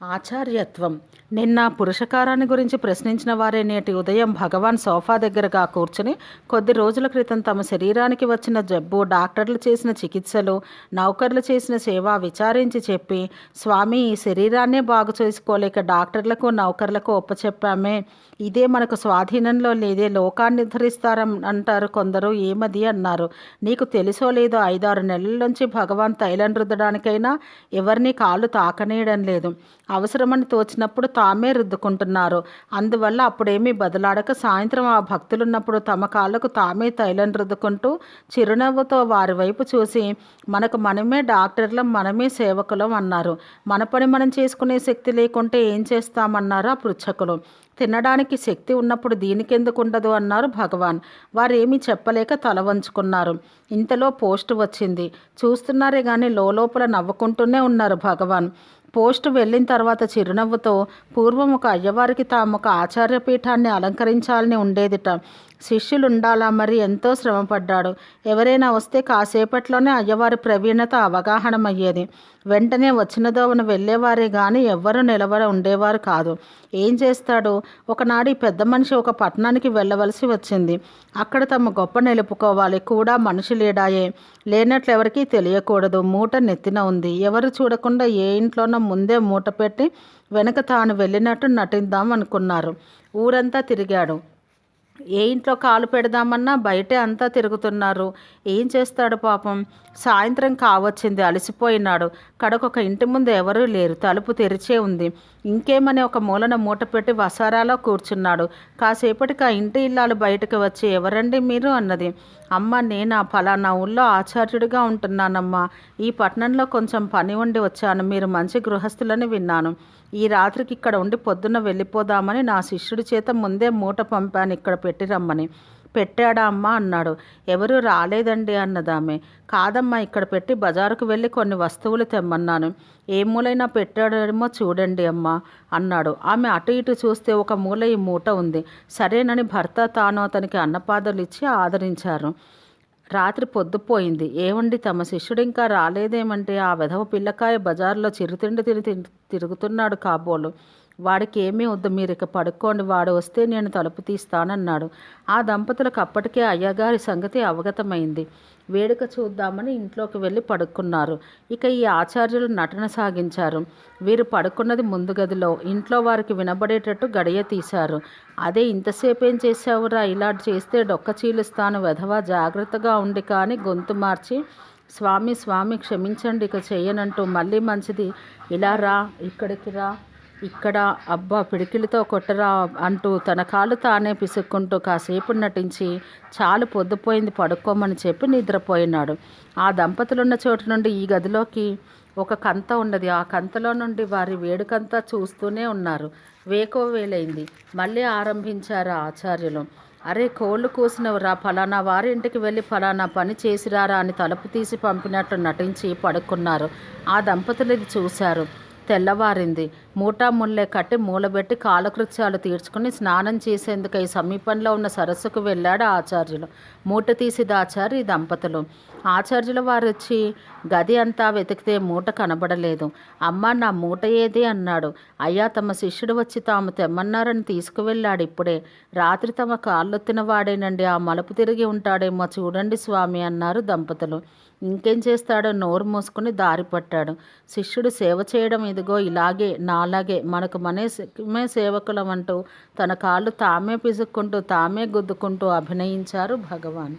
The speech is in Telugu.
ఆచార్యత్వం. నిన్న పురుషకారాన్ని గురించి ప్రశ్నించిన వారే నేటి ఉదయం భగవాన్ సోఫా దగ్గరగా కూర్చుని కొద్ది రోజుల క్రితం తమ శరీరానికి వచ్చిన జబ్బు డాక్టర్లు చేసిన చికిత్సలు నౌకర్లు చేసిన సేవ విచారించి చెప్పి స్వామి ఈ శరీరాన్నే బాగు చేసుకోలేక డాక్టర్లకు నౌకర్లకు ఒప్పచెప్పామే. ఇదే మనకు స్వాధీనంలో లేదే లోకాన్ని ధరిస్తారం అంటారు కొందరు ఏమది అన్నారు. నీకు తెలుసో లేదో ఐదారు నెలల నుంచి భగవాన్ తైలం రుద్దడానికైనా ఎవరిని కాళ్ళు తాకనేయడం లేదు. అవసరమని తోచినప్పుడు తామే రుద్దుకుంటున్నారు. అందువల్ల అప్పుడేమీ బదులాడక సాయంత్రం ఆ భక్తులున్నప్పుడు తమ కాళ్ళకు తామే తైలం రుద్దుకుంటూ చిరునవ్వుతో వారి వైపు చూసి మనకు మనమే డాక్టర్లం మనమే సేవకులం అన్నారు. మన పని మనం చేసుకునే శక్తి లేకుంటే ఏం చేస్తామన్నారు ఆ పృచ్ఛకులు. తినడానికి శక్తి ఉన్నప్పుడు దీనికెందుకు ఉండదు అన్నారు భగవాన్. వారేమీ చెప్పలేక తల వంచుకున్నారు. ఇంతలో పోస్ట్ వచ్చింది. చూస్తున్నారే కానీ లోపల నవ్వుకుంటూనే ఉన్నారు భగవాన్. పోస్ట్ వెళ్ళిన తర్వాత చిరునవ్వుతో పూర్వం ఒక అయ్యవారికి తాము ఒక ఆచార్యపీఠాన్ని అలంకరించాలని ఉండేదిట. శిష్యులు ఉండాలా మరి ఎంతో శ్రమపడ్డాడు. ఎవరైనా వస్తే కాసేపట్లోనే అయ్యవారి ప్రవీణత అవగాహనమయ్యేది. వెంటనే వచ్చిన దోవన వెళ్ళేవారే కానీ ఎవ్వరూ నిలబడ ఉండేవారు కాదు. ఏం చేస్తాడు? ఒకనాడు పెద్ద మనిషి ఒక పట్టణానికి వెళ్ళవలసి వచ్చింది. అక్కడ తమ గొప్ప నిలుపుకోవాలి. కూడా మనిషి లేడాయే. లేనట్లు ఎవరికీ తెలియకూడదు. మూట నెత్తిన ఉంది. ఎవరు చూడకుండా ఏ ఇంట్లోనో ముందే మూట పెట్టి వెనక తాను వెళ్ళినట్టు నటిద్దాం అనుకున్నారు ఊరంతా తిరిగాడు. ఏ ఇంట్లో కాలు పెడదామన్నా బయటే అంతా తిరుగుతున్నారు. ఏం చేస్తాడు పాపం? సాయంత్రం కావచ్చింది అలసిపోయినాడు. కడకొక ఇంటి ముందు ఎవరూ లేరు. తలుపు తెరిచే ఉంది. ఇంకేమని ఒక మూలన మూట పెట్టి వసారాలో కూర్చున్నాడు. కాసేపటికి ఆ ఇంటి ఇల్లాలు బయటకు వచ్చి ఎవరండి మీరు అన్నది. అమ్మ నేనా? ఫలానా ఊళ్ళో ఆచార్యుడిగా ఉంటున్నానమ్మా. ఈ పట్టణంలో కొంచెం పని ఉండి వచ్చాను. మీరు మంచి గృహస్థులని విన్నాను. ఈ రాత్రికి ఇక్కడ ఉండి పొద్దున్న వెళ్ళిపోదామని నా శిష్యుడి చేత ముందే మూట పంపాను. ఇక్కడ పెట్టి రమ్మని. పెట్టాడా అమ్మా అన్నాడు. ఎవరు రాలేదండి అన్నదామె. కాదమ్మా ఇక్కడ పెట్టి బజారుకు వెళ్ళి కొన్ని వస్తువులు తెమ్మన్నాను. ఏ మూలైనా పెట్టాడేమో చూడండి అమ్మా అన్నాడు. ఆమె అటు ఇటు చూస్తే ఒక మూల ఈ మూట ఉంది. సరేనని భర్త తాను అతనికి అన్నపాదలు ఇచ్చి ఆదరించారు. రాత్రి పొద్దుపోయింది. ఏమండి తమ శిష్యుడు ఇంకా రాలేదేమంటే ఆ వెధవ పిల్లకాయ బజార్లో చిరుతిండి తిని తిరుగుతున్నాడు కాబోలు. వాడికి ఏమీ వద్దు మీరు ఇక పడుకోండి వాడు వస్తే నేను తలుపు తీస్తానన్నాడు. ఆ దంపతులకు అప్పటికే అయ్యగారి సంగతి అవగతమైంది. వేడుక చూద్దామని ఇంట్లోకి వెళ్ళి పడుకున్నారు. ఇక ఈ ఆచార్యులు నటన సాగించారు. వీరు పడుకున్నది ముందు గదిలో ఇంట్లో వారికి వినబడేటట్టు గడియ తీశారు. అదే ఇంతసేపు ఏం చేసావురా ఇలా చేస్తే డొక్క చీలుస్తాను వెధవా జాగ్రత్తగా ఉండి కానీ గొంతు మార్చి స్వామి స్వామి క్షమించండి ఇక చేయనంటూ మళ్ళీ మంచిది. ఇలా రా ఇక్కడికి రా. ఇక్కడ అబ్బా పిడికిలితో కొట్టరా అంటూ తన కాలు తానే పిసుక్కుంటూ కాసేపు నటించి చాలు పొద్దుపోయింది పడుకోమని చెప్పి నిద్రపోయినాడు. ఆ దంపతులున్న చోటు నుండి ఈ గదిలోకి ఒక కంత ఉన్నది. ఆ కంతలో నుండి వారి వేడుకంతా చూస్తూనే ఉన్నారు. వేకో వేలైంది. మళ్ళీ ఆరంభించారు ఆచార్యులు. అరే కోళ్ళు కూసినవరా? ఫలానా వారి ఇంటికి వెళ్ళి ఫలానా పని చేసిరారా అని తలుపు తీసి పంపినట్టు నటించి పడుకున్నారు. ఆ దంపతులు ఇది చూశారు. తెల్లవారింది. మూటా ముల్లే కట్టి మూలబెట్టి కాలకృత్యాలు తీర్చుకుని స్నానం చేసేందుకై సమీపంలో ఉన్న సరస్సుకు వెళ్ళాడు ఆచార్యులు. మూట తీసి దాచారు ఈ దంపతులు. ఆచార్యుల వారు వచ్చి గది అంతా వెతికితే మూట కనబడలేదు. అమ్మ నా మూట ఏది? అన్నాడు. అయ్యా తమ శిష్యుడు వచ్చి తాము తెమ్మన్నారని తీసుకువెళ్ళాడు ఇప్పుడే. రాత్రి తమ కాళ్ళొత్తిన వాడేనండి. ఆ మలుపు తిరిగి ఉంటాడేమో చూడండి స్వామి అన్నారు దంపతులు. ఇంకేం చేస్తాడో నోరు మూసుకుని దారి పట్టాడు. శిష్యుడు సేవ చేయడం ఇదిగో ఇలాగే నా నాలాగే మనకు మనమే సేవకులం అంటూ తన కాళ్ళు తామే పిసుక్కుంటూ తామే గుద్దుకుంటూ అభినయించారు భగవాన్.